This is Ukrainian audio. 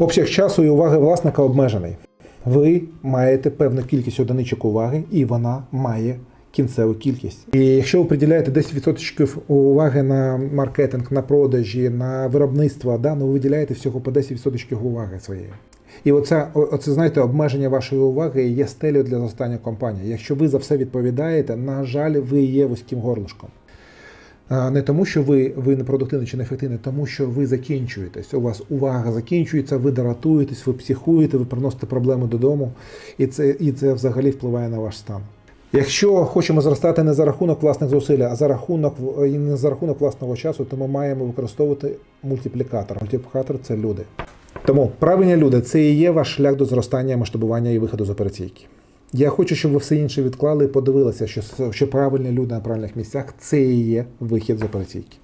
Обсяг часу і уваги власника обмежений. Ви маєте певну кількість одиничок уваги, і вона має кінцеву кількість. І якщо ви приділяєте 10% уваги на маркетинг, на продажі, на виробництво, да, ну ви виділяєте всього по 10% уваги своєї. І оце, оце, знаєте, обмеження вашої уваги є стелею для зростання компанії. Якщо ви за все відповідаєте, на жаль, ви є вузьким горлышком. Не тому, що ви, ви непродуктивні чи неефективні, тому що ви закінчуєтесь. У вас увага закінчується, ви дратуєтесь, ви психуєте, ви приносите проблеми додому, і це, і це взагалі впливає на ваш стан. Якщо хочемо зростати не за рахунок власних зусиль, а за рахунок і не за рахунок власного часу, то ми маємо використовувати мультиплікатор. Мультиплікатор це люди. Тому правильні люди це і є ваш шлях до зростання, масштабування і виходу з операційки. Я хочу, щоб ви все інше відклали і подивилися, що, що правильні люди на правильних місцях це і є вихід з операційки.